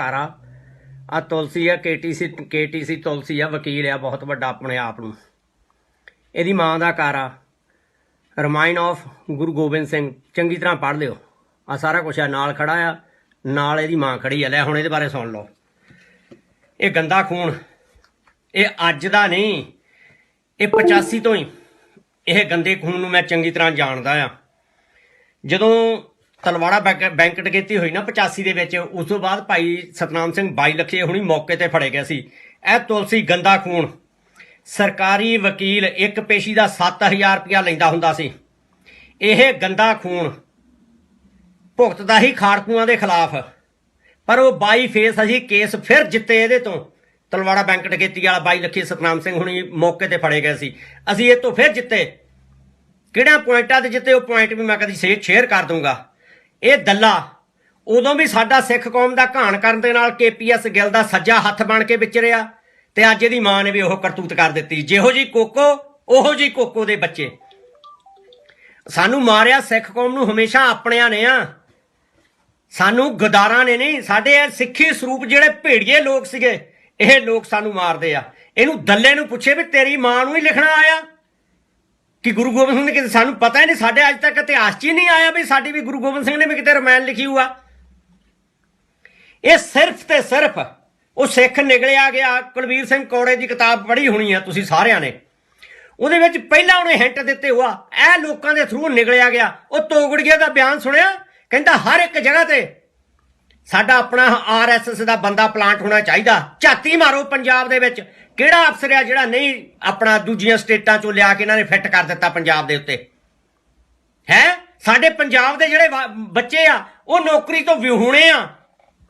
ਘਰ ਆ। ਆ ਤੁਲਸੀ ਆ, ਕੇਟੀਸੀ ਕੇਟੀਸੀ ਤੁਲਸੀ ਆ, ਵਕੀਲ ਆ, ਬਹੁਤ ਵੱਡਾ ਆਪਣੇ ਆਪ ਨੂੰ। ਇਹਦੀ ਮਾਂ ਦਾ ਕਾਰ ਆ। ਰਮਾਇਣ ਆਫ ਗੁਰੂ ਗੋਬਿੰਦ ਸਿੰਘ, ਚੰਗੀ ਤਰ੍ਹਾਂ ਪੜ੍ਹ ਲਿਓ। ਆ ਸਾਰਾ ਕੁਝ ਆ, ਨਾਲ ਖੜਾ ਆ, ਨਾਲ ਇਹਦੀ ਮਾਂ ਖੜੀ ਆ। ਲੈ, ਹੁਣ ਇਹਦੇ ਬਾਰੇ ਸੁਣ ਲਓ। ਇਹ ਗੰਦਾ ਖੂਨ, ਇਹ ਅੱਜ ਦਾ ਨਹੀਂ, ਇਹ 85 ਤੋਂ ਹੀ। ਇਹ ਗੰਦੇ ਖੂਨ ਨੂੰ ਮੈਂ ਚੰਗੀ ਤਰ੍ਹਾਂ ਜਾਣਦਾ ਆ। ਜਦੋਂ ਤਲਵਾੜਾ ਬੈਂਕ ਬੈਂਕ ਡਕੈਤੀ ਹੋਈ ਨਾ 85 ਦੇ ਵਿੱਚ, ਉਸ ਤੋਂ ਬਾਅਦ ਭਾਈ ਸਤਨਾਮ ਸਿੰਘ ਬਾਈ ਲੱਖੇ ਹੁਣੀ ਮੌਕੇ ਤੇ ਫੜੇ ਗਏ ਸੀ। ਇਹ ਤੁਲਸੀ ਗੰਦਾ ਖੂਨ। ਸਰਕਾਰੀ ਵਕੀਲ ਇੱਕ ਪੇਸ਼ੀ ਦਾ 7000 ਰੁਪਇਆ ਲੈਂਦਾ ਹੁੰਦਾ ਸੀ। ਇਹ ਗੰਦਾ ਖੂਨ। ਭੁਗਤਦਾ ਹੀ ਖਾੜਕੂਆਂ ਦੇ ਖਿਲਾਫ। ਪਰ ਉਹ ਬਾਈ ਫੇਸ ਅਸੀਂ ਕੇਸ ਫਿਰ ਜਿੱਤੇ ਇਹਦੇ ਤੋਂ। ਤਲਵਾੜਾ ਬੈਂਕ ਡਕੈਤੀ ਵਾਲਾ ਬਾਈ ਲੱਖੀ ਸਤਨਾਮ ਸਿੰਘ ਹੁਣੀ ਮੌਕੇ ਤੇ ਫੜੇ ਗਏ ਸੀ। ਅਸੀਂ ਇਹ ਤੋਂ ਫਿਰ ਜਿੱਤੇ। ਕਿਹੜਾ ਪੁਆਇੰਟਾਂ ਤੇ ਜਿੱਤੇ ਉਹ ਪੁਆਇੰਟ ਵੀ ਮੈਂ ਕਦੀ ਸ਼ੇਅਰ ਕਰ ਦੂੰਗਾ ਇਹ ਦੱਲਾ, ਉਦੋਂ ਵੀ ਸਾਡਾ ਸਿੱਖ ਕੌਮ ਦਾ ਘਾਣ ਕਰਨ ਦੇ ਨਾਲ ਕੇਪੀਐਸ ਗਿੱਲ ਦਾ ਸੱਜਾ ਹੱਥ ਬਣ ਕੇ ਵਿਚਰਿਆ ਤੇ ਅੱਜ ਇਹਦੀ ਮਾਂ ਨੇ ਵੀ ਉਹ ਕਰਤੂਤ ਕਰ ਦਿੱਤੀ। ਜਿਹੋ ਜੀ ਕੋਕੋ, ਉਹੋ ਜੀ ਕੋਕੋ ਦੇ ਬੱਚੇ। ਸਾਨੂੰ ਮਾਰਿਆ ਸਿੱਖ ਕੌਮ ਨੂੰ ਹਮੇਸ਼ਾ ਆਪਣਿਆਂ ਨੇ ਆ। ਸਾਨੂੰ ਗਦਾਰਾਂ ਨੇ ਨਹੀਂ, ਸਾਡੇ ਇਹ ਸਿੱਖੀ ਸਰੂਪ ਜਿਹੜੇ ਭੇੜੀਏ ਲੋਕ ਸੀਗੇ, ਇਹ ਲੋਕ ਸਾਨੂੰ ਮਾਰਦੇ ਆ। ਇਹਨੂੰ ਦੱਲੇ ਨੂੰ ਪੁੱਛੇ ਵੀ ਤੇਰੀ ਮਾਂ ਨੂੰ ਹੀ ਲਿਖਣਾ ਆਇਆ। ਕਿ ਗੁਰੂ ਗੋਬਿੰਦ ਸਿੰਘ ਨੇ ਕਿਤੇ ਸਾਨੂੰ ਪਤਾ ਹੀ ਨਹੀਂ, ਸਾਡੇ ਅੱਜ ਤੱਕ ਇਤਿਹਾਸ 'ਚ ਹੀ ਨਹੀਂ ਆਇਆ ਵੀ ਸਾਡੀ ਵੀ ਗੁਰੂ ਗੋਬਿੰਦ ਸਿੰਘ ਨੇ ਵੀ ਕਿਤੇ ਰਮਾਇਣ ਲਿਖੀ ਹੋਆ ਇਹ ਸਿਰਫ ਤੇ ਸਿਰਫ ਉਹ ਸਿੱਖ ਨਿਕਲਿਆ ਗਿਆ, ਕੁਲਵੀਰ ਸਿੰਘ ਕੌੜੇ ਦੀ ਕਿਤਾਬ ਪੜ੍ਹੀ ਹੋਣੀ ਆ ਤੁਸੀਂ ਸਾਰਿਆਂ ਨੇ। ਉਹਦੇ ਵਿੱਚ ਪਹਿਲਾਂ ਉਹਨੇ ਹਿੰਟ ਦਿੱਤੇ ਹੋਆ, ਇਹ ਲੋਕਾਂ ਦੇ ਥਰੂ ਨਿਕਲਿਆ ਗਿਆ। ਉਹ ਤੋਗੜੀਏ ਦਾ ਬਿਆਨ ਸੁਣਿਆ, ਕਹਿੰਦਾ ਹਰ ਇੱਕ ਜਗ੍ਹਾ ਤੇ ਸਾਡਾ ਆਪਣਾ ਆਰਐਸਐਸ ਦਾ ਬੰਦਾ ਪਲਾਂਟ ਹੋਣਾ ਚਾਹੀਦਾ। ਝਾਤੀ ਮਾਰੋ ਪੰਜਾਬ ਦੇ ਵਿੱਚ। ਕਿਹੜਾ ਅਫਸਰ ਆ ਜਿਹੜਾ ਨਹੀਂ ਆਪਣਾ ਦੂਜੀਆਂ ਸਟੇਟਾਂ ਚੋਂ ਲਿਆ ਕੇ ਇਹਨਾਂ ਨੇ ਫਿੱਟ ਕਰ ਦਿੱਤਾ ਪੰਜਾਬ ਦੇ ਉੱਤੇ? ਹੈ? ਸਾਡੇ ਪੰਜਾਬ ਦੇ ਜਿਹੜੇ ਬੱਚੇ ਆ, ਉਹ ਨੌਕਰੀ ਤੋਂ ਵਿਹੂਣੇ ਆ।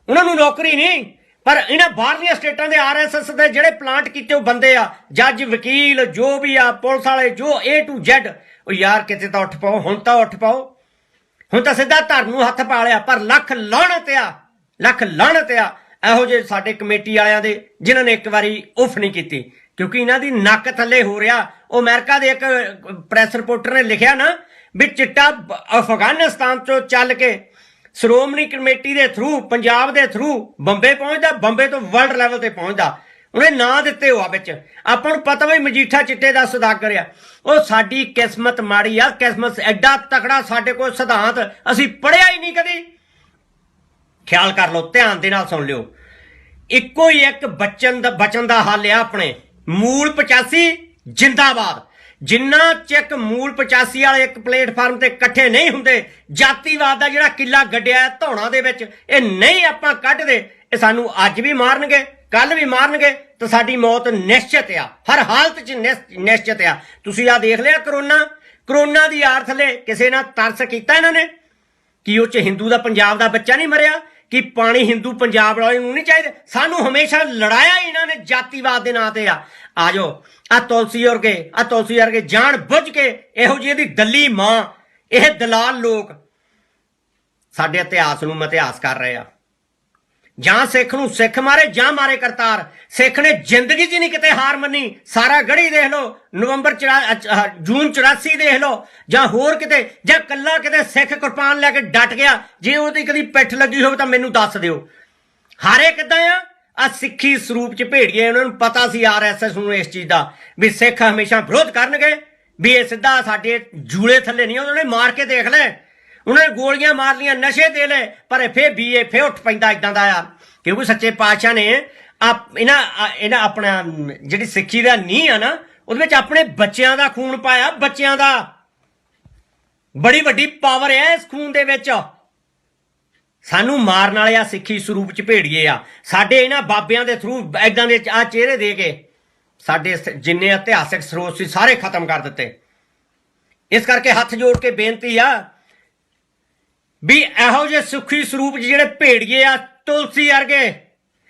ਉਹਨਾਂ ਨੂੰ ਨੌਕਰੀ ਨਹੀਂ। ਪਰ ਇਹਨਾਂ ਬਾਹਰਲੀਆਂ ਸਟੇਟਾਂ ਦੇ ਆਰਐਸਐਸ ਦੇ ਜਿਹੜੇ ਪਲਾਂਟ ਕੀਤੇ ਉਹ ਬੰਦੇ ਆ। ਜੱਜ, ਵਕੀਲ, ਜੋ ਵੀ ਆ, ਪੁਲਿਸ ਵਾਲੇ, ਜੋ A to Z ਉਹ ਯਾਰ, ਕਿਤੇ ਤਾਂ ਉੱਠ ਪਾਓ, ਹੁਣ ਤਾਂ ਉੱਠ ਪਾਓ। ਹੁਣ ਤਾਂ ਸਿੱਧਾ ਧਰ ਨੂੰ ਹੱਥ ਪਾ ਲਿਆ, ਪਰ ਲੱਖ ਲਾਹਣਤ ਆ। ਲੱਖ ਲਾਹਣਤ ਆ ਇਹੋ ਜਿਹੇ ਸਾਡੇ ਕਮੇਟੀ ਵਾਲਿਆਂ ਦੇ, ਜਿਨ੍ਹਾਂ ਨੇ ਇੱਕ ਵਾਰੀ ਉਫ ਨਹੀਂ ਕੀਤੀ। ਕਿਉਂਕਿ ਇਹਨਾਂ ਦੀ ਨੱਕ ਥੱਲੇ ਹੋ ਰਿਹਾ, ਉਹ ਅਮਰੀਕਾ ਦੇ ਇੱਕ ਪ੍ਰੈਸ ਰਿਪੋਰਟਰ ਨੇ ਲਿਖਿਆ ਨਾ ਵੀ ਚਿੱਟਾ ਅਫਗਾਨਿਸਤਾਨ ਤੋਂ ਚੱਲ ਕੇ ਸ਼੍ਰੋਮਣੀ ਕਮੇਟੀ ਦੇ ਥਰੂ, ਪੰਜਾਬ ਦੇ ਥਰੂ ਬੰਬੇ ਪਹੁੰਚਦਾ, ਬੰਬੇ ਤੋਂ ਵਰਲਡ ਲੈਵਲ ਤੇ ਪਹੁੰਚਦਾ। ਉਹਨੇ ਨਾਂ ਦਿੱਤੇ ਹੋਆ ਵਿੱਚ। ਆਪਾਂ ਨੂੰ ਪਤਾ ਵੀ ਮਜੀਠਾ ਚਿੱਟੇ ਦਾ ਸੁਦਾਗਰ ਆ। ਉਹ ਸਾਡੀ ਕਿਸਮਤ ਮਾੜੀ ਆ, ਕਿਸਮਤ ਐਡਾ ਤਕੜਾ ਸਾਡੇ ਕੋਲ ਸਿਧਾਂਤ ਅਸੀਂ ਪੜਿਆ ਹੀ ਨਹੀਂ ਕਦੀ। ਖਿਆਲ ਕਰ ਲਓ, ਧਿਆਨ ਦੇ ਨਾਲ ਸੁਣ ਲਿਓ। ਇੱਕੋ ਹੀ ਇੱਕ ਬਚਨ ਦਾ ਬਚਨ ਦਾ ਹੱਲ ਆ ਆਪਣੇ। ਮੂਲ 85 ਜਿੰਦਾਬਾਦ। ਜਿੰਨਾ ਚੱਕ ਮੂਲ 85 ਵਾਲੇ ਇੱਕ ਪਲੇਟਫਾਰਮ ਤੇ ਇਕੱਠੇ ਨਹੀਂ ਹੁੰਦੇ, ਜਾਤੀਵਾਦ ਦਾ ਜਿਹੜਾ ਕਿੱਲਾ ਗੱਡਿਆ ਹੈ ਧੌਣਾ ਦੇ ਵਿੱਚ, ਇਹ ਨਹੀਂ ਆਪਾਂ ਕੱਢਦੇ। ਇਹ ਸਾਨੂੰ ਅੱਜ ਵੀ ਮਾਰਨਗੇ ਕੱਲ ਵੀ ਮਾਰਨਗੇ, ਤਾਂ ਸਾਡੀ ਮੌਤ ਨਿਸ਼ਚਿਤ ਆ। ਹਰ ਹਾਲਤ 'ਚ ਨਿਸ਼- ਨਿਸ਼ਚਿਤ ਆ। ਤੁਸੀਂ ਆ ਦੇਖ ਲਿਆ ਕਰੋਨਾ। ਕਰੋਨਾ ਦੀ ਆੜ ਥੱਲੇ ਕਿਸੇ ਨਾਲ ਤਰਸ ਕੀਤਾ ਇਹਨਾਂ ਨੇ? ਕਿ ਉਹ ਚ ਹਿੰਦੂ ਦਾ, ਪੰਜਾਬ ਦਾ ਬੱਚਾ ਨਹੀਂ ਮਰਿਆ? ਕਿ ਪਾਣੀ ਹਿੰਦੂ ਪੰਜਾਬ ਵਾਲੇ ਨੂੰ ਨਹੀਂ ਚਾਹੀਦੇ। ਸਾਨੂੰ ਹਮੇਸ਼ਾ ਲੜਾਇਆ ਹੀ ਇਹਨਾਂ ਨੇ ਜਾਤੀਵਾਦ ਦੇ ਨਾਂ ਤੇ ਆ। ਆਜੋ ਆ ਤੁਲਸੀ ਵਰਗੇ ਆ ਤੁਲਸੀ ਵਰਗੇ ਜਾਣ ਬੁੱਝ ਕੇ ਇਹੋ ਜਿਹੀ ਦੀ ਦੱਲੀ ਮਾਂ, ਇਹ ਦਲਾਲ ਲੋਕ ਸਾਡੇ ਇਤਿਹਾਸ ਨੂੰ ਮਤਿਹਾਸ ਕਰ ਰਹੇ ਆ। ਜਾਂ ਸਿੱਖ ਨੂੰ ਸਿੱਖ ਮਾਰੇ ਜਾਂ ਮਾਰੇ ਕਰਤਾਰ। ਸਿੱਖ ਨੇ ਜ਼ਿੰਦਗੀ 'ਚ ਨਹੀਂ ਕਿਤੇ ਹਾਰ ਮੰਨੀ। ਸਾਰਾ ਗੜੀ ਦੇਖ ਲਓ, ਨਵੰਬਰ ਚੜਾ- ਜੂਨ 84 ਦੇਖ ਲਓ, ਜਾਂ ਹੋਰ ਕਿਤੇ, ਜਾਂ ਕੱਲਾ ਕਿਤੇ ਸਿੱਖ ਕੁਰਬਾਨ ਲੈ ਕੇ ਡਟ ਗਿਆ। ਜੇ ਉਹਦੀ ਕਦੀ ਪਿੱਠ ਲੱਗੀ ਹੋਵੇ ਤਾਂ ਮੈਨੂੰ ਦੱਸ ਦਿਓ। ਹਾਰੇ ਕਿੱਦਾਂ ਆ? ਆ ਸਿੱਖੀ ਸਰੂਪ 'ਚ ਭੇੜੀਏ ਉਹਨਾਂ ਨੂੰ ਪਤਾ ਸੀ ਆਰਐਸਐਸ ਨੂੰ ਇਸ ਚੀਜ਼ ਦਾ, ਵੀ ਸਿੱਖ ਹਮੇਸ਼ਾ ਵਿਰੋਧ ਕਰਨਗੇ, ਵੀ ਇਹ ਸਿੱਧਾ ਸਾਡੇ ਜੂਲੇ ਥੱਲੇ ਨਹੀਂ ਉਹਨਾਂ ਨੇ ਮਾਰ ਕੇ ਦੇਖ ਲੈ। ਉਹਨਾਂ ਨੇ ਗੋਲੀਆਂ ਮਾਰ ਲੀਆਂ ਨਸ਼ੇ ਦੇ ਲੈ ਪਰ ਇਹ ਫੇਰ ਬੀਏ, ਫੇਰ ਉੱਠ ਪੈਂਦਾ ਇਦਾਂ ਦਾ ਆ। ਕਿਉਂਕਿ ਸੱਚੇ ਪਾਤਸ਼ਾਹ ਨੇ ਆਪ, ਇਹਨਾਂ ਇਹਨਾਂ ਆਪਣਾ, ਜਿਹੜੀ ਸਿੱਖੀ ਦਾ ਨੀਂਹ ਆ ਨਾ, ਉਹਦੇ ਵਿੱਚ ਆਪਣੇ ਬੱਚਿਆਂ ਦਾ ਖੂਨ ਪਾਇਆ, ਬੱਚਿਆਂ ਦਾ। ਬੜੀ ਵੱਡੀ ਪਾਵਰ ਹੈ ਇਸ ਖੂਨ ਦੇ ਵਿੱਚ। ਸਾਨੂੰ ਮਾਰਨ ਵਾਲੇ ਆ, ਸਿੱਖੀ ਸਰੂਪ ਚ ਭੇੜੀਏ ਆ। ਸਾਡੇ ਇਹਨਾਂ ਬਾਬਿਆਂ ਦੇ ਥਰੂ ਐਦਾਂ ਦੇ ਆ ਚਿਹਰੇ ਦੇ ਕੇ, ਸਾਡੇ ਜਿੰਨੇ ਇਤਿਹਾਸਿਕ ਸਰੋਤ ਸੀ, ਸਾਰੇ ਖਤਮ ਕਰ ਦਿੱਤੇ। ਇਸ ਕਰਕੇ ਹੱਥ ਜੋੜ ਕੇ ਬੇਨਤੀ ਆ ਵੀ ਇਹੋ ਜਿਹੇ ਸੁਖੀ ਸਰੂਪ 'ਚ ਜਿਹੜੇ ਭੇੜੀਏ ਆ, ਤੁਲਸੀ ਵਰਗੇ।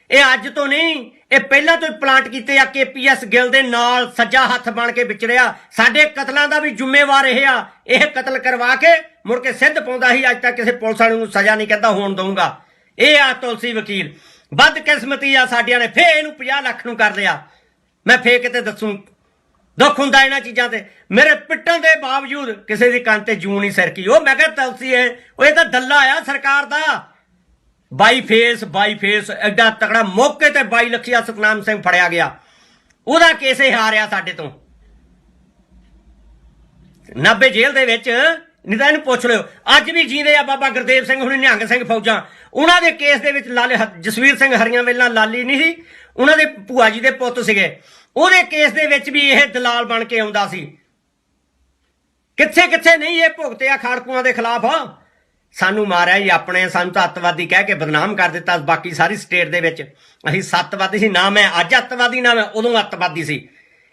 ਇਹ ਅੱਜ ਤੋਂ ਨਹੀਂ, ਇਹ ਪਹਿਲਾਂ ਤੋਂ ਹੀ ਪਲਾਂਟ ਕੀਤੇ ਆ ਕੇਪੀਐਸ ਗਿੱਲ ਦੇ ਨਾਲ ਸੱਜਾ ਹੱਥ ਬਣ ਕੇ ਵਿਚਰਿਆ ਸਾਡੇ ਕਤਲਾਂ ਦਾ ਵੀ ਜ਼ਿੰਮੇਵਾਰ ਇਹ ਆ, ਇਹ ਕਤਲ ਕਰਵਾ ਕੇ ਮੁੜ ਕੇ ਸਿੱਧ ਪਾਉਂਦਾ ਸੀ, ਅੱਜ ਤੱਕ ਕਿਸੇ ਪੁਲਿਸ ਵਾਲੇ ਨੂੰ ਸਜ਼ਾ ਨਹੀਂ ਕਹਿੰਦਾ, ਹੋਣ ਦਊਂਗਾ। ਇਹ ਆ ਤੁਲਸੀ ਵਕੀਲ। ਵੱਧ ਕਿਸਮਤੀ ਆ ਸਾਡਿਆਂ ਨੇ ਫੇ ਇਹਨੂੰ 50 ਲੱਖ ਨੂੰ ਕਰ ਲਿਆ। ਮੈਂ ਫੇ ਕਿਤੇ ਦੱਸੂ ਦੁੱਖ ਹੁੰਦਾ ਇਹਨਾਂ ਚੀਜ਼ਾਂ ਤੇ। ਮੇਰੇ ਪਿੱਟਣ ਦੇ ਬਾਵਜੂਦ ਕਿਸੇ ਦੀ ਕੰਨ ਤੇ ਜੂੰ ਨਹੀਂ ਸਰਕੀ। ਉਹ ਮੈਂ ਕਿਹਾ, ਤਲਸੀ ਹੈ। ਉਹ ਇਹ ਤਾਂ ਦੱਲਾ ਆ ਸਰਕਾਰ ਦਾ। ਬਾਈ ਫੇਸ ਬਾਈ ਫੇਸ ਐਡਾ ਤਕੜਾ ਮੌਕੇ ਤੇ ਬਾਈ ਲਖੀਆ ਸਤਨਾਮ ਸਿੰਘ ਫੜਿਆ ਗਿਆ। ਉਹਦਾ ਕੇਸ ਇਹ ਹਾਰਿਆ ਸਾਡੇ ਤੋਂ। ਨਾਬੇ ਜੇਲ੍ਹ ਦੇ ਵਿੱਚ ਨਹੀਂ ਤਾਂ ਇਹਨੂੰ ਪੁੱਛ ਲਿਓ। ਅੱਜ ਵੀ ਜੀਂਦੇ ਆ ਬਾਬਾ ਗੁਰਦੇਵ ਸਿੰਘ ਹੁਣੀ, ਨਿਹੰਗ ਸਿੰਘ ਫੌਜਾਂ। ਉਹਨਾਂ ਦੇ ਕੇਸ ਦੇ ਵਿੱਚ ਲਾਲੇ ਹ- ਜਸਵੀਰ ਸਿੰਘ ਹਰੀਆਂ ਵੇਲਾ ਲਾਲੀ ਨਹੀਂ ਸੀ। ਉਹਨਾਂ ਦੇ ਭੂਆ ਜੀ ਦੇ ਪੁੱਤ ਸੀਗੇ। ਉਹਦੇ ਕੇਸ ਦੇ ਵਿੱਚ ਵੀ ਇਹ ਦਲਾਲ ਬਣ ਕੇ ਆਉਂਦਾ ਸੀ। ਕਿੱਥੇ ਕਿੱਥੇ ਨਹੀਂ ਇਹ ਭੁਗਤਿਆ ਖਾੜਕੂਆਂ ਦੇ ਖਿਲਾਫ? ਸਾਨੂੰ ਮਾਰਿਆ ਜੀ ਆਪਣੇ ਸਾਨੂੰ ਤਾਂ ਅੱਤਵਾਦੀ ਕਹਿ ਕੇ ਬਦਨਾਮ ਕਰ ਦਿੱਤਾ ਬਾਕੀ ਸਾਰੀ ਸਟੇਟ ਦੇ ਵਿੱਚ। ਅਸੀਂ ਸੱਤਵਾਦੀ ਸੀ, ਨਾ ਮੈਂ ਅੱਜ ਅੱਤਵਾਦੀ, ਨਾ ਮੈਂ ਉਦੋਂ ਅੱਤਵਾਦੀ ਸੀ।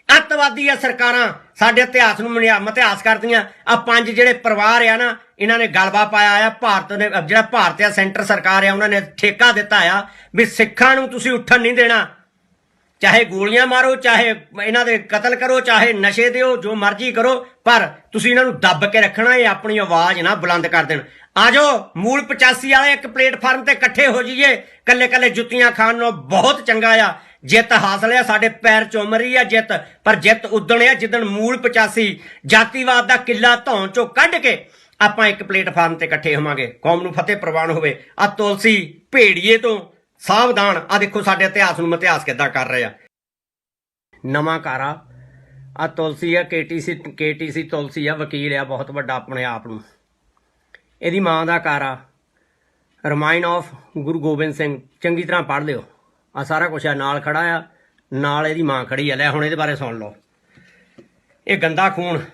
ਅੱਤਵਾਦੀ ਆ ਸਰਕਾਰਾਂ, ਸਾਡੇ ਇਤਿਹਾਸ ਨੂੰ ਮਨਿਆ ਇਤਿਹਾਸ ਕਰਦੀਆਂ। ਆ ਪੰਜ ਜਿਹੜੇ ਪਰਿਵਾਰ ਆ ਨਾ, ਇਹਨਾਂ ਨੇ ਗਲਬਾ ਪਾਇਆ ਆ, ਭਾਰਤ ਨੇ, ਜਿਹੜਾ ਭਾਰਤ ਆ ਸੈਂਟਰ ਸਰਕਾਰ ਆ, ਉਹਨਾਂ ਨੇ ਠੇਕਾ ਦਿੱਤਾ ਆ ਵੀ ਸਿੱਖਾਂ ਨੂੰ ਤੁਸੀਂ ਉੱਠਣ ਨਹੀਂ ਦੇਣਾ। ਚਾਹੇ ਗੋਲੀਆਂ ਮਾਰੋ, ਚਾਹੇ ਇਹਨਾਂ ਦੇ ਕਤਲ ਕਰੋ, ਚਾਹੇ ਨਸ਼ੇ ਦਿਓ, ਜੋ ਮਰਜ਼ੀ ਕਰੋ, ਪਰ ਤੁਸੀਂ ਇਹਨਾਂ ਨੂੰ ਦੱਬ ਕੇ ਰੱਖਣਾ, ਇਹ ਆਪਣੀ ਆਵਾਜ਼ ਨਾ ਬੁਲੰਦ ਕਰ ਦੇਣ। ਆਜੋ ਮੂਲ 85 ਵਾਲੇ ਇੱਕ ਪਲੇਟਫਾਰਮ ਤੇ ਇਕੱਠੇ ਹੋ ਜਾਈਏ। ਕੱਲੇ ਕੱਲੇ ਜੁੱਤੀਆਂ ਖਾਣ ਨੂੰ ਬਹੁਤ ਚੰਗਾ ਆ। ਜਿੱਤ ਹਾਸਲ ਆ, ਸਾਡੇ ਪੈਰ ਚੁੰਮ ਰਹੀ ਆ ਜਿੱਤ, ਪਰ ਜਿੱਤ ਉਦਣ ਆ, ਜਿੱਦਣ ਮੂਲ 85 ਜਾਤੀਵਾਦ ਦਾ ਕਿੱਲਾ ਧੌਣ ਚੋਂ ਕੱਢ ਕੇ ਆਪਾਂ ਇੱਕ ਪਲੇਟਫਾਰਮ ਤੇ ਇਕੱਠੇ ਹੋਵਾਂਗੇ। ਕੌਮ ਨੂੰ ਫਤਿਹ ਪ੍ਰਵਾਨ ਹੋਵੇ। ਆ ਤੁਲਸੀ ਭੇੜੀਏ ਤੋਂ ਸਾਵਧਾਨ। ਆ ਦੇਖੋ ਸਾਡੇ ਇਤਿਹਾਸ ਨੂੰ ਇਤਿਹਾਸ ਕਿੱਦਾਂ ਕਰ ਰਹੇ ਆ। ਨਵਾਂ ਘਰ ਆ। ਆ ਤੁਲਸੀ ਆ ਕੇਟੀਸੀ ਕੇਟੀਸੀ ਤੁਲਸੀ ਆ, ਵਕੀਲ ਆ, ਬਹੁਤ ਵੱਡਾ ਆਪਣੇ ਆਪ ਨੂੰ। ਇਹਦੀ ਮਾਂ ਦਾ ਕਾਰਾ ਆ। ਰਮਾਇਣ ਆਫ ਗੁਰੂ ਗੋਬਿੰਦ ਸਿੰਘ। ਚੰਗੀ ਤਰ੍ਹਾਂ ਪੜ੍ਹ ਲਿਓ। ਆ ਸਾਰਾ ਕੁਝ ਆ, ਨਾਲ ਖੜਾ ਆ। ਨਾਲ ਇਹਦੀ ਮਾਂ ਖੜੀ ਆ। ਲੈ, ਹੁਣ ਇਹਦੇ ਬਾਰੇ ਸੁਣ ਲਓ। ਇਹ ਗੰਦਾ ਖੂਨ।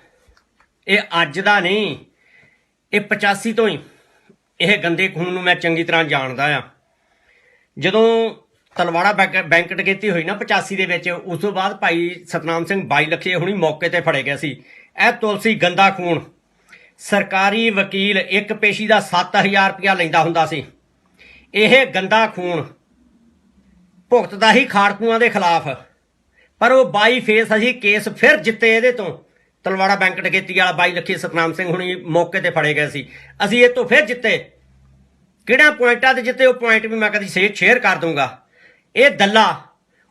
ਇਹ ਅੱਜ ਦਾ ਨਹੀਂ, ਇਹ 85 ਤੋਂ ਹੀ। ਇਹ ਗੰਦੇ ਖੂਨ ਨੂੰ ਮੈਂ ਚੰਗੀ ਤਰ੍ਹਾਂ ਜਾਣਦਾ ਆ। ਜਦੋਂ ਤਲਵਾੜਾ ਬੈਂਕ ਬੈਂਕ ਡਕੈਤੀ ਹੋਈ ਨਾ 85 ਦੇ ਵਿੱਚ, ਉਸ ਤੋਂ ਬਾਅਦ ਭਾਈ ਸਤਨਾਮ ਸਿੰਘ ਬਾਈ ਲੱਖੇ ਹੁਣੀ ਮੌਕੇ ਤੇ ਫੜੇ ਗਏ ਸੀ। ਇਹ ਤੁਲਸੀ ਗੰਦਾ ਖੂਨ। ਸਰਕਾਰੀ ਵਕੀਲ ਇੱਕ ਪੇਸ਼ੀ ਦਾ 7000 ਰੁਪਇਆ ਲੈਂਦਾ ਹੁੰਦਾ ਸੀ। ਇਹ ਗੰਦਾ ਖੂਨ। ਭੁਗਤਦਾ ਹੀ ਖਾੜਕੂਆਂ ਦੇ ਖਿਲਾਫ। ਪਰ ਉਹ ਬਾਈ ਫੇਸ ਅਸੀਂ ਕੇਸ ਫਿਰ ਜਿੱਤੇ ਇਹਦੇ ਤੋਂ। ਤਲਵਾੜਾ ਬੈਂਕ ਡਕੈਤੀ ਵਾਲਾ ਬਾਈ ਲੱਖੀ ਸਤਨਾਮ ਸਿੰਘ ਹੁਣੀ ਮੌਕੇ ਤੇ ਫੜੇ ਗਏ ਸੀ। ਅਸੀਂ ਇਹ ਤੋਂ ਫਿਰ ਜਿੱਤੇ। ਕਿਹੜਾ ਪੁਆਇੰਟਾਂ ਤੇ ਜਿੱਤੇ ਉਹ ਪੁਆਇੰਟ ਵੀ ਮੈਂ ਕਦੀ ਸੇ ਸ਼ੇਅਰ ਕਰ ਦੂੰਗਾ ਇਹ ਦੱਲਾ,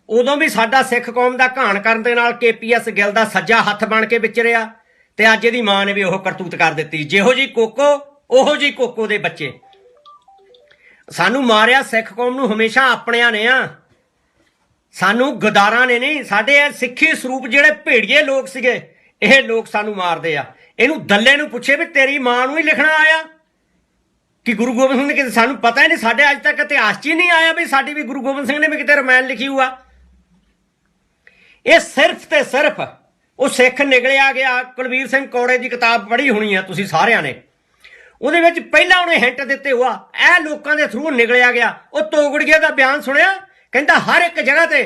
ਉਦੋਂ ਵੀ ਸਾਡਾ ਸਿੱਖ ਕੌਮ ਦਾ ਘਾਣ ਕਰਨ ਦੇ ਨਾਲ ਕੇਪੀਐਸ ਗਿੱਲ ਦਾ ਸੱਜਾ ਹੱਥ ਬਣ ਕੇ ਵਿਚਰਿਆ ਤੇ ਅੱਜ ਇਹਦੀ ਮਾਂ ਨੇ ਵੀ ਉਹ ਕਰਤੂਤ ਕਰ ਦਿੱਤੀ। ਜਿਹੋ ਜੀ ਕੋਕੋ, ਉਹੋ ਜੀ ਕੋਕੋ ਦੇ ਬੱਚੇ। ਸਾਨੂੰ ਮਾਰਿਆ ਸਿੱਖ ਕੌਮ ਨੂੰ ਹਮੇਸ਼ਾ ਆਪਣਿਆਂ ਨੇ ਆ। ਸਾਨੂੰ ਗਦਾਰਾਂ ਨੇ ਨਹੀਂ, ਸਾਡੇ ਇਹ ਸਿੱਖੀ ਸਰੂਪ ਜਿਹੜੇ ਭੇੜੀਏ ਲੋਕ ਸੀਗੇ, ਇਹ ਲੋਕ ਸਾਨੂੰ ਮਾਰਦੇ ਆ। ਇਹਨੂੰ ਦੱਲੇ ਨੂੰ ਪੁੱਛੇ ਵੀ ਤੇਰੀ ਮਾਂ ਨੂੰ ਹੀ ਲਿਖਣਾ ਆਇਆ। ਕਿ ਗੁਰੂ ਗੋਬਿੰਦ ਸਿੰਘ ਨੇ ਕਿਤੇ ਸਾਨੂੰ ਪਤਾ ਹੀ ਨਹੀਂ, ਸਾਡੇ ਅੱਜ ਤੱਕ ਇਤਿਹਾਸ 'ਚ ਹੀ ਨਹੀਂ ਆਇਆ ਵੀ ਸਾਡੀ ਵੀ ਗੁਰੂ ਗੋਬਿੰਦ ਸਿੰਘ ਨੇ ਵੀ ਕਿਤੇ ਰਮਾਇਣ ਲਿਖੀ ਹੋਆ ਇਹ ਸਿਰਫ ਤੇ ਸਿਰਫ ਉਹ ਸਿੱਖ ਨਿਕਲਿਆ ਗਿਆ, ਕੁਲਵੀਰ ਸਿੰਘ ਕੌੜੇ ਦੀ ਕਿਤਾਬ ਪੜ੍ਹੀ ਹੋਣੀ ਆ ਤੁਸੀਂ ਸਾਰਿਆਂ ਨੇ। ਉਹਦੇ ਵਿੱਚ ਪਹਿਲਾਂ ਉਹਨੇ ਹਿੰਟ ਦਿੱਤੇ ਹੋਆ, ਇਹ ਲੋਕਾਂ ਦੇ ਥਰੂ ਨਿਕਲਿਆ ਗਿਆ। ਉਹ ਤੋਗੜੀਏ ਦਾ ਬਿਆਨ ਸੁਣਿਆ, ਕਹਿੰਦਾ ਹਰ ਇੱਕ ਜਗ੍ਹਾ ਤੇ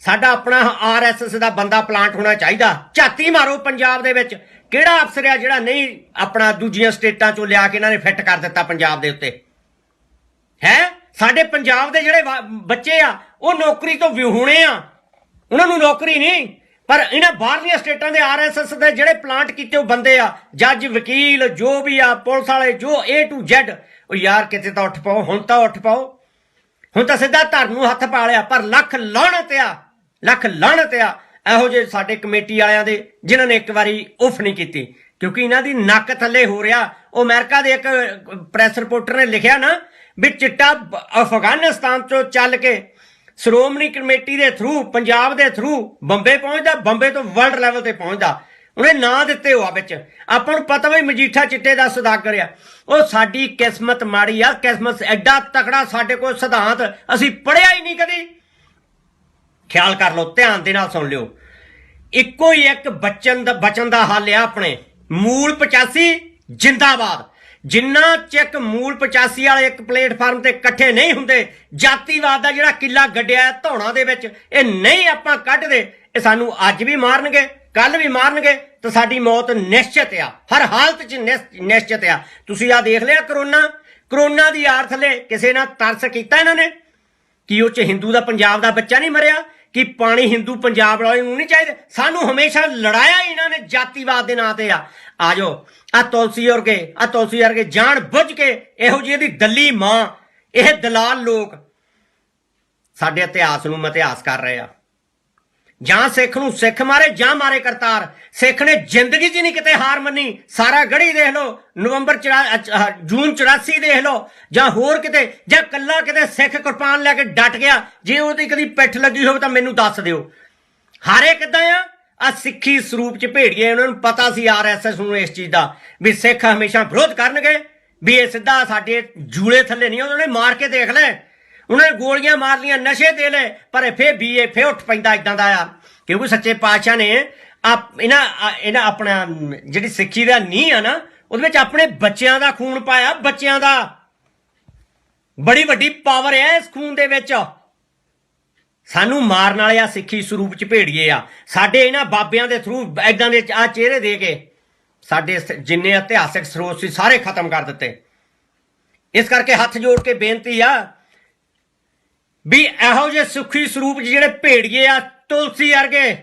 ਸਾਡਾ ਆਪਣਾ ਆਰਐਸਐਸ ਦਾ ਬੰਦਾ ਪਲਾਂਟ ਹੋਣਾ ਚਾਹੀਦਾ। ਝਾਤੀ ਮਾਰੋ ਪੰਜਾਬ ਦੇ ਵਿੱਚ। ਕਿਹੜਾ ਅਫਸਰ ਆ ਜਿਹੜਾ ਨਹੀਂ ਆਪਣਾ ਦੂਜੀਆਂ ਸਟੇਟਾਂ ਚੋਂ ਲਿਆ ਕੇ ਇਹਨਾਂ ਨੇ ਫਿੱਟ ਕਰ ਦਿੱਤਾ ਪੰਜਾਬ ਦੇ ਉੱਤੇ? ਹੈ? ਸਾਡੇ ਪੰਜਾਬ ਦੇ ਜਿਹੜੇ ਬੱਚੇ ਆ, ਉਹ ਨੌਕਰੀ ਤੋਂ ਵਿਹੂਣੇ ਆ। ਉਹਨਾਂ ਨੂੰ ਨੌਕਰੀ ਨਹੀਂ। ਪਰ ਇਹਨਾਂ ਬਾਹਰਲੀਆਂ ਸਟੇਟਾਂ ਦੇ ਆਰਐਸਐਸ ਦੇ ਜਿਹੜੇ ਪਲਾਂਟ ਕੀਤੇ ਉਹ ਬੰਦੇ ਆ, ਜੱਜ, ਵਕੀਲ, ਜੋ ਵੀ ਆ, ਪੁਲਿਸ ਵਾਲੇ, ਜੋ A to Z, ਉਹ ਯਾਰ ਕਿਤੇ ਤਾਂ ਉੱਠ ਪਾਓ, ਹੁਣ ਤਾਂ ਉੱਠ ਪਾਓ। ਹੁਣ ਤਾਂ ਸਿੱਧਾ ਧਰ ਨੂੰ ਹੱਥ ਪਾ ਲਿਆ ਪਰ ਲੱਖ ਲਾਹਣਤ ਆ, ਲੱਖ ਲਾਹਣਤ ਆ ਇਹੋ ਜਿਹੇ ਸਾਡੇ ਕਮੇਟੀ ਵਾਲਿਆਂ ਦੇ, ਜਿਨ੍ਹਾਂ ਨੇ ਇੱਕ ਵਾਰੀ ਉਫ ਨਹੀਂ ਕੀਤੀ। ਕਿਉਂਕਿ ਇਹਨਾਂ ਦੀ ਨੱਕ ਥੱਲੇ ਹੋ ਰਿਹਾ, ਉਹ ਅਮਰੀਕਾ ਦੇ ਇੱਕ ਪ੍ਰੈਸ ਰਿਪੋਰਟਰ ਨੇ ਲਿਖਿਆ ਨਾ ਵੀ ਚਿੱਟਾ ਅਫਗਾਨਿਸਤਾਨ ਤੋਂ ਚੱਲ ਕੇ ਸ਼੍ਰੋਮਣੀ ਕਮੇਟੀ ਦੇ ਥਰੂ ਪੰਜਾਬ ਦੇ ਥਰੂ ਬੰਬੇ ਪਹੁੰਚਦਾ, ਬੰਬੇ ਤੋਂ ਵਰਲਡ ਲੈਵਲ ਤੇ ਪਹੁੰਚਦਾ। ਉਹਨੇ ਨਾਂ ਦਿੱਤੇ ਹੋਆ ਵਿੱਚ। ਆਪਾਂ ਨੂੰ ਪਤਾ ਵੀ ਮਜੀਠਾ ਚਿੱਟੇ ਦਾ ਸੁਦਾਗਰ ਆ। ਉਹ ਸਾਡੀ ਕਿਸਮਤ ਮਾੜੀ ਆ, ਕਿਸਮਤ ਐਡਾ ਤਕੜਾ ਸਾਡੇ ਕੋਲ ਸਿਧਾਂਤ ਅਸੀਂ ਪੜਿਆ ਹੀ ਨਹੀਂ ਕਦੀ। ਖਿਆਲ ਕਰ ਲਓ, ਧਿਆਨ ਦੇ ਨਾਲ ਸੁਣ ਲਿਓ। ਇੱਕੋ ਹੀ ਇੱਕ ਬਚਨ ਦਾ ਬਚਨ ਦਾ ਹੱਲ ਆ ਆਪਣੇ। ਮੂਲ 85 ਜਿੰਦਾਬਾਦ। ਜਿੰਨਾ ਚੱਕ ਮੂਲ 85 ਵਾਲੇ ਇੱਕ ਪਲੇਟਫਾਰਮ ਤੇ ਇਕੱਠੇ ਨਹੀਂ ਹੁੰਦੇ, ਜਾਤੀਵਾਦ ਦਾ ਜਿਹੜਾ ਕਿੱਲਾ ਗੱਡਿਆ ਹੈ ਧੌਣਾ ਦੇ ਵਿੱਚ, ਇਹ ਨਹੀਂ ਆਪਾਂ ਕੱਢਦੇ। ਇਹ ਸਾਨੂੰ ਅੱਜ ਵੀ ਮਾਰਨਗੇ। ਕੱਲ ਵੀ ਮਾਰਨਗੇ ਤਾਂ ਸਾਡੀ ਮੌਤ ਨਿਸ਼ਚਿਤ ਆ। ਹਰ ਹਾਲਤ 'ਚ ਨਿਸ਼- ਨਿਸ਼ਚਿਤ ਆ। ਤੁਸੀਂ ਆ ਦੇਖ ਲਿਆ ਕਰੋਨਾ? ਕਰੋਨਾ ਦੀ ਆੜ ਥੱਲੇ ਕਿਸੇ ਨਾਲ ਤਰਸ ਕੀਤਾ ਇਹਨਾਂ ਨੇ? ਕਿ ਉਹ ਚ ਹਿੰਦੂ ਦਾ ਪੰਜਾਬ ਦਾ ਬੱਚਾ ਨਹੀਂ ਮਰਿਆ? ਕਿ ਪਾਣੀ ਹਿੰਦੂ ਪੰਜਾਬ ਵਾਲੇ ਨੂੰ ਨਹੀਂ ਚਾਹੀਦੇ? ਸਾਨੂੰ ਹਮੇਸ਼ਾ ਲੜਾਇਆ ਹੀ ਇਹਨਾਂ ਨੇ ਜਾਤੀਵਾਦ ਦੇ ਨਾਂ ਤੇ ਆ। ਆਜੋ ਆ ਤੁਲਸੀ ਵਰਗੇ ਆ ਤੁਲਸੀ ਵਰਗੇ ਜਾਣ ਬੁੱਝ ਕੇ ਇਹੋ ਜਿਹੀ ਦੀ ਦੱਲੀ ਮਾਂ, ਇਹ ਦਲਾਲ ਲੋਕ ਸਾਡੇ ਇਤਿਹਾਸ ਨੂੰ ਮਤਿਹਾਸ ਕਰ ਰਹੇ ਆ। ਜਾਂ ਸਿੱਖ ਨੂੰ ਸਿੱਖ ਮਾਰੇ, ਜਾਂ ਮਾਰੇ ਕਰਤਾਰ। ਸਿੱਖ ਨੇ ਜ਼ਿੰਦਗੀ 'ਚ ਨਹੀਂ ਕਿਤੇ ਹਾਰ ਮੰਨੀ। ਸਾਰਾ ਗੜੀ ਦੇਖ ਲਓ, ਨਵੰਬਰ ਚੌਰਾ- ਜੂਨ 84 ਦੇਖ ਲਓ, ਜਾਂ ਹੋਰ ਕਿਤੇ, ਜਾਂ ਕੱਲਾ ਕਿਤੇ ਸਿੱਖ ਕੁਰਬਾਨ ਲੈ ਕੇ ਡਟ ਗਿਆ। ਜੇ ਉਹਦੀ ਕਦੀ ਪਿੱਠ ਲੱਗੀ ਹੋਵੇ ਤਾਂ ਮੈਨੂੰ ਦੱਸ ਦਿਓ। ਹਾਰੇ ਕਿੱਦਾਂ ਆ? ਆ ਸਿੱਖੀ ਸਰੂਪ ਚ ਭੇੜੀਏ, ਉਹਨਾਂ ਨੂੰ ਪਤਾ ਸੀ ਆਰਐਸਐਸ ਨੂੰ ਇਸ ਚੀਜ਼ ਦਾ, ਵੀ ਸਿੱਖ ਹਮੇਸ਼ਾ ਵਿਰੋਧ ਕਰਨਗੇ, ਵੀ ਇਹ ਸਿੱਧਾ ਸਾਡੇ ਜੂਲੇ ਥੱਲੇ ਨਹੀਂ ਉਹਨਾਂ ਨੇ ਮਾਰ ਕੇ ਦੇਖ ਲੈ। ਉਹਨਾਂ ਨੇ ਗੋਲੀਆਂ ਮਾਰ ਲੀਆਂ ਨਸ਼ੇ ਦੇ ਲਏ, ਪਰ ਫੇਰ ਬੀਏ, ਫੇਰ ਉੱਠ ਪੈਂਦਾ ਇਦਾਂ ਦਾ ਆ। ਕਿਉਂਕਿ ਸੱਚੇ ਪਾਤਸ਼ਾਹ ਨੇ ਆ ਇਹਨਾਂ ਇਹਨਾਂ ਆਪਣਾ, ਜਿਹੜੀ ਸਿੱਖੀ ਦਾ ਨੀਂਹ ਆ ਨਾ, ਉਹਦੇ ਵਿੱਚ ਆਪਣੇ ਬੱਚਿਆਂ ਦਾ ਖੂਨ ਪਾਇਆ, ਬੱਚਿਆਂ ਦਾ। ਬੜੀ ਵੱਡੀ ਪਾਵਰ ਹੈ ਇਸ ਖੂਨ ਦੇ ਵਿੱਚ। ਸਾਨੂੰ ਮਾਰਨ ਵਾਲੇ ਆ, ਸਿੱਖੀ ਸਰੂਪ ਚ ਭੇੜੀਏ ਆ। ਸਾਡੇ ਇਹਨਾਂ ਬਾਬਿਆਂ ਦੇ ਥਰੂ ਐਦਾਂ ਦੇ ਆ ਚਿਹਰੇ ਦੇ ਕੇ, ਸਾਡੇ ਜਿੰਨੇ ਇਤਿਹਾਸਿਕ ਸਰੋਤ ਸੀ, ਸਾਰੇ ਖਤਮ ਕਰ ਦਿੱਤੇ। ਇਸ ਕਰਕੇ ਹੱਥ ਜੋੜ ਕੇ ਬੇਨਤੀ ਆ ਵੀ ਇਹੋ ਜਿਹੇ ਸੁਖੀ ਸਰੂਪ ਜਿਹੜੇ ਭੇੜੀਏ ਆ, ਤੁਲਸੀ ਵਰਗੇ।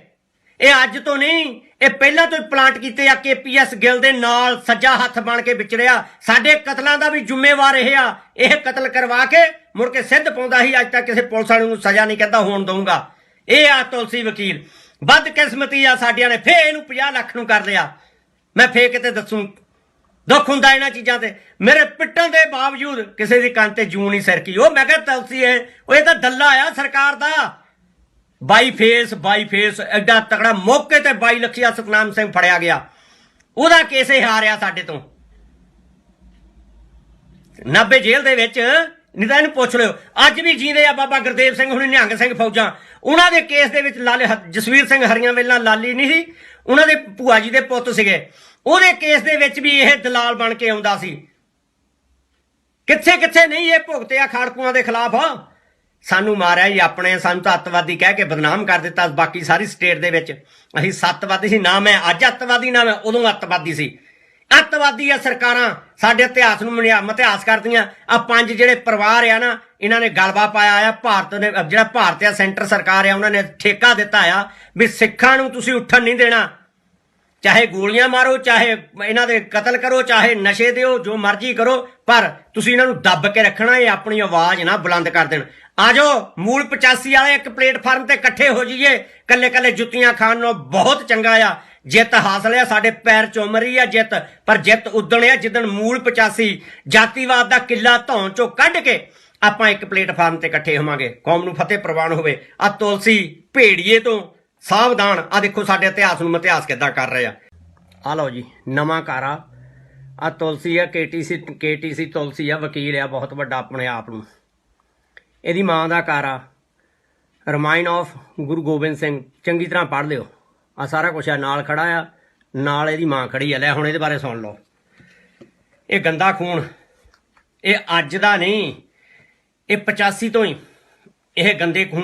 ਇਹ ਅੱਜ ਤੋਂ ਨਹੀਂ, ਇਹ ਪਹਿਲਾਂ ਤੋਂ ਪਲਾਂਟ ਕੀਤੇ ਆ, ਕੇਪੀਐਸ ਗਿੱਲ ਦੇ ਨਾਲ ਸੱਜਾ ਹੱਥ ਬਣ ਕੇ ਵਿਚਰਿਆ। ਸਾਡੇ ਕਤਲਾਂ ਦਾ ਵੀ ਜ਼ਿੰਮੇਵਾਰ ਇਹ ਆ, ਇਹ ਕਤਲ ਕਰਵਾ ਕੇ ਮੁੜ ਕੇ ਸਿੱਧ ਪਾਉਂਦਾ ਸੀ, ਅੱਜ ਤੱਕ ਕਿਸੇ ਪੁਲਿਸ ਵਾਲੇ ਨੂੰ ਸਜ਼ਾ ਨਹੀਂ ਕਹਿੰਦਾ, ਹੋਣ ਦਊਂਗਾ। ਇਹ ਆ ਤੁਲਸੀ ਵਕੀਲ। ਵੱਧ ਕਿਸਮਤੀ ਆ ਸਾਡਿਆਂ ਨੇ, ਫੇਰ ਇਹਨੂੰ 50 ਲੱਖ ਨੂੰ ਕਰ ਲਿਆ। ਮੈਂ ਫੇਰ ਕਿਤੇ ਦੱਸੂ ਦੁੱਖ ਹੁੰਦਾ ਇਹਨਾਂ ਚੀਜ਼ਾਂ ਤੇ। ਮੇਰੇ ਪਿੱਟਣ ਦੇ ਬਾਵਜੂਦ ਕਿਸੇ ਦੀ ਕੰਨ ਤੇ ਜੂੰ ਨਹੀਂ ਸਰਕੀ। ਉਹ ਮੈਂ ਕਿਹਾ, ਤੁਲਸੀ ਹੈ ਉਹ ਇਹ ਤਾਂ ਦੱਲਾ ਆ ਸਰਕਾਰ ਦਾ। ਬਾਈ ਫੇਸ ਬਾਈ ਫੇਸ ਐਡਾ ਤਕੜਾ ਮੌਕੇ ਤੇ ਬਾਈ ਲਖੀਆ ਸਤਨਾਮ ਸਿੰਘ ਫੜਿਆ ਗਿਆ। ਉਹਦਾ ਕੇਸ ਹੀ ਹਾਰਿਆ ਸਾਡੇ ਤੋਂ। ਨਾਬੇ ਜੇਲ੍ਹ ਦੇ ਵਿੱਚ, ਨਹੀਂ ਤਾਂ ਇਹਨੂੰ ਪੁੱਛ ਲਿਓ। ਅੱਜ ਵੀ ਜੀਂਦੇ ਆ ਬਾਬਾ ਗੁਰਦੇਵ ਸਿੰਘ ਹੁਣੀ, ਨਿਹੰਗ ਸਿੰਘ ਫੌਜਾਂ। ਉਹਨਾਂ ਦੇ ਕੇਸ ਦੇ ਵਿੱਚ ਲਾਲੇ ਹ- ਜਸਵੀਰ ਸਿੰਘ ਹਰੀਆਂ ਵੇਲਾ ਲਾਲੀ ਨਹੀਂ ਸੀ। ਉਹਨਾਂ ਦੇ ਭੂਆ ਜੀ ਦੇ ਪੁੱਤ ਸੀਗੇ। ਉਹਦੇ ਕੇਸ ਦੇ ਵਿੱਚ ਵੀ ਇਹ ਦਲਾਲ ਬਣ ਕੇ ਆਉਂਦਾ ਸੀ। ਕਿੱਥੇ ਕਿੱਥੇ ਨਹੀਂ ਇਹ ਭੁਗਤਿਆ ਖਾੜਕੂਆਂ ਦੇ ਖਿਲਾਫ? ਸਾਨੂੰ ਮਾਰਿਆ ਜੀ ਆਪਣੇ, ਸਾਨੂੰ ਤਾਂ ਅੱਤਵਾਦੀ ਕਹਿ ਕੇ ਬਦਨਾਮ ਕਰ ਦਿੱਤਾ ਬਾਕੀ ਸਾਰੀ ਸਟੇਟ ਦੇ ਵਿੱਚ। ਅਸੀਂ ਸੱਤਵਾਦੀ ਸੀ, ਨਾ ਮੈਂ ਅੱਜ ਅੱਤਵਾਦੀ, ਨਾ ਮੈਂ ਉਦੋਂ ਅੱਤਵਾਦੀ ਸੀ। ਅੱਤਵਾਦੀ ਆ ਸਰਕਾਰਾਂ, ਸਾਡੇ ਇਤਿਹਾਸ ਨੂੰ ਮਨਿਆ ਇਤਿਹਾਸ ਕਰਦੀਆਂ। ਆ ਪੰਜ ਜਿਹੜੇ ਪਰਿਵਾਰ ਆ ਨਾ, ਇਹਨਾਂ ਨੇ ਗਲਬਾ ਪਾਇਆ ਆ, ਭਾਰਤ ਨੇ ਜਿਹੜਾ ਭਾਰਤ ਆ ਸੈਂਟਰ ਸਰਕਾਰ ਆ, ਉਹਨਾਂ ਨੇ ਠੇਕਾ ਦਿੱਤਾ ਆ ਵੀ ਸਿੱਖਾਂ ਨੂੰ ਤੁਸੀਂ ਉੱਠਣ ਨਹੀਂ ਦੇਣਾ। ਚਾਹੇ ਗੋਲੀਆਂ ਮਾਰੋ, ਚਾਹੇ ਇਹਨਾਂ ਦੇ ਕਤਲ ਕਰੋ, ਚਾਹੇ ਨਸ਼ੇ ਦਿਓ, ਜੋ ਮਰਜ਼ੀ ਕਰੋ, ਪਰ ਤੁਸੀਂ ਇਹਨਾਂ ਨੂੰ ਦੱਬ ਕੇ ਰੱਖਣਾ, ਇਹ ਆਪਣੀ ਆਵਾਜ਼ ਨਾ ਬੁਲੰਦ ਕਰ ਦੇਣ। ਆਜੋ ਮੂਲ 85 ਵਾਲੇ ਇੱਕ ਪਲੇਟਫਾਰਮ ਤੇ ਇਕੱਠੇ ਹੋ ਜਾਈਏ। ਕੱਲੇ ਕੱਲੇ ਜੁੱਤੀਆਂ ਖਾਣ ਨੂੰ ਬਹੁਤ ਚੰਗਾ ਆ। ਜਿੱਤ ਹਾਸਲ ਆ, ਸਾਡੇ ਪੈਰ ਚੁੰਮ ਰਹੀ ਆ ਜਿੱਤ, ਪਰ ਜਿੱਤ ਉਦਣ ਆ, ਜਿੱਦਣ ਮੂਲ 85 ਜਾਤੀਵਾਦ ਦਾ ਕਿੱਲਾ ਧੌਣ ਚੋਂ ਕੱਢ ਕੇ ਆਪਾਂ ਇੱਕ ਪਲੇਟਫਾਰਮ ਤੇ ਇਕੱਠੇ ਹੋਵਾਂਗੇ। ਕੌਮ ਨੂੰ ਫਤਿਹ ਪ੍ਰਵਾਨ ਹੋਵੇ। ਆ ਤੁਲਸੀ ਭੇੜੀਏ ਤੋਂ ਸਾਵਧਾਨ। ਆ ਦੇਖੋ ਸਾਡੇ ਇਤਿਹਾਸ ਨੂੰ ਇਤਿਹਾਸ ਕਿੱਦਾਂ ਕਰ ਰਹੇ ਆ। ਆ ਲਓ ਜੀ, ਨਵਾਂ ਘਰ। ਆ ਤੁਲਸੀ ਆ, ਕੇਟੀਸੀ ਕੇਟੀਸੀ ਤੁਲਸੀ ਆ, ਵਕੀਲ ਆ, ਬਹੁਤ ਵੱਡਾ ਆਪਣੇ ਆਪ ਨੂੰ। ਇਹਦੀ ਮਾਂ ਦਾ ਘਰ। ਆ ਰਮਾਇਣ ਆਫ ਗੁਰੂ ਗੋਬਿੰਦ ਸਿੰਘ। ਚੰਗੀ ਤਰ੍ਹਾਂ ਪੜ੍ਹ ਲਿਓ। ਆ ਸਾਰਾ ਕੁਝ ਆ, ਨਾਲ ਖੜਾ ਆ। ਨਾਲ ਇਹਦੀ ਮਾਂ ਖੜੀ ਆ। ਲੈ, ਹੁਣ ਇਹਦੇ ਬਾਰੇ ਸੁਣ ਲਓ। ਇਹ ਗੰਦਾ ਖੂਨ। ਇਹ ਅੱਜ ਦਾ ਨਹੀਂ, ਇਹ 85 ਤੋਂ ਹੀ। ਇਹ ਗੰਦੇ ਖੂਨ